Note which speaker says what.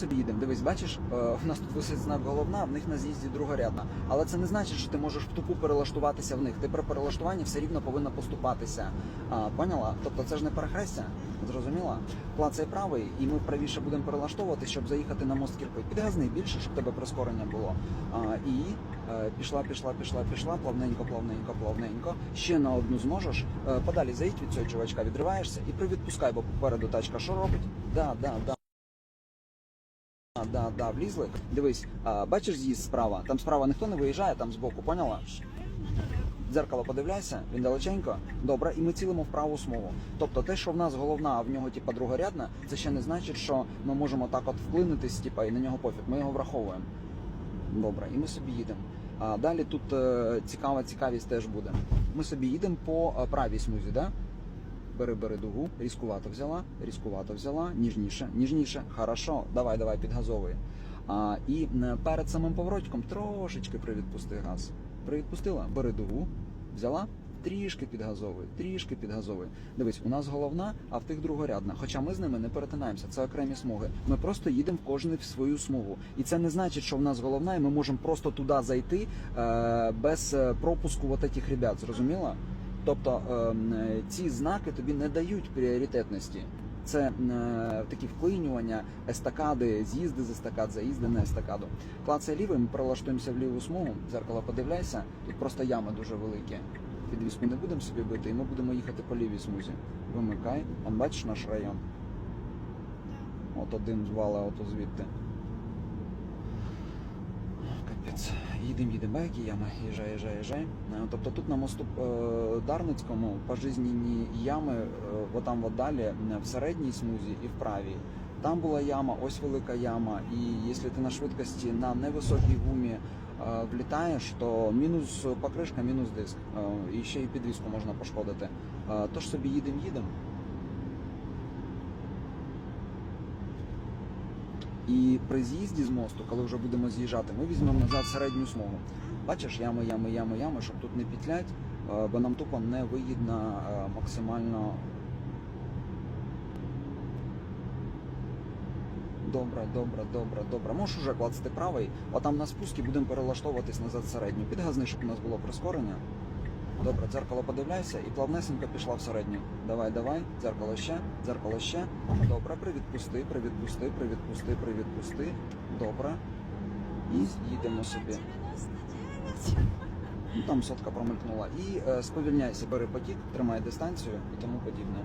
Speaker 1: Собі їдемо, дивись, бачиш, е, в нас тут висить знак головна, в них на з'їзді другорядна. Але це не значить, що ти можеш в тупу перелаштуватися в них. Ти при перелаштуванні все рівно повинна поступатися. Поняла? Тобто це ж не перехрестя, зрозуміла? Клацай правий, і ми правіше будемо перелаштовувати, щоб заїхати на мост кірпи. Підгазни більше, щоб тебе прискорення було. І е, пішла, пішла, пішла, пішла, плавненько, плавненько, плавненько. Ще на одну зможеш. Е, подалі заїдь від цього чувачка, відриваєшся і привідпускай, бо попереду тачка що робить? Да, да, да. Да, да, влізли. Дивись, а, бачиш з'їзд справа? Там справа ніхто не виїжджає, там збоку, поняла? Дзеркало подивляйся, він далеченько. Добре, і ми цілимо в праву смугу. Тобто те, що в нас головна, а в нього типа другорядна, це ще не значить, що ми можемо так от вклинитись, типа, і на нього пофіг. Ми його враховуємо. Добре, і ми собі їдемо. А далі тут е, цікава цікавість теж буде. Ми собі їдемо по е, правій смузі, да? Бери, бери дугу, різкувато взяла, різкувато взяла, ніжніше, ніжніше, хорошо, давай, давай, підгазовуй. А, і перед самим поворотиком трошечки привідпусти газ. Привідпустила, бери дугу, взяла, трішки підгазовуй, трішки підгазовуй. Дивись, у нас головна, а в тих другорядна. Хоча ми з ними не перетинаємося, це окремі смуги. Ми просто їдемо в кожний в свою смугу. І це не значить, що в нас головна, і ми можемо просто туди зайти е, без е, пропуску вот этих ребят, зрозуміла? Тобто ем, е, ці знаки тобі не дають пріоритетності. Це е, такі вклинювання, естакади, з'їзди з естакад, заїзди на естакаду. Клацай лівий, ми прилаштуємося в ліву смугу, зеркало подивляйся, тут просто ями дуже великі. Підвіску не будемо собі бити, і ми будемо їхати по лівій смузі. Вимикай, он бачиш наш район. Ото дим звали, ото звідти. Капець. Їдемо, їдемо, які ями, їжджай, їжджай, їжджай. Е, Тобто тут на мосту е, Дарницькому пожизненні ями, е, отам от далі, е, в середній смузі і в правій. Там була яма, ось велика яма, і якщо ти на швидкості на невисокій гумі е, влітаєш, то мінус покришка, мінус диск. Е, І ще й підвіску можна пошкодити. Е, Тож собі їдемо, їдемо. І при з'їзді з мосту, коли вже будемо з'їжджати, ми візьмемо назад середню смугу. Бачиш, ями, ями, ями, ями, щоб тут не петлять, е, бо нам тупо не вигідно е, максимально. Добре, добре, добре, добре. Можеш уже клацати правий, а там на спуску будемо перелаштовуватись назад середню. Підгазни, щоб у нас було прискорення. Добре, дзеркало подивляйся і плавнесенько пішла в середню. Давай, давай, дзеркало ще, дзеркало ще. Добре, привідпусти, привідпусти, привідпусти, привідпусти. Добре. І їдемо собі. Ну, там сотка промелькнула. І е, сповільняйся, бери потік, тримай дистанцію і тому подібне.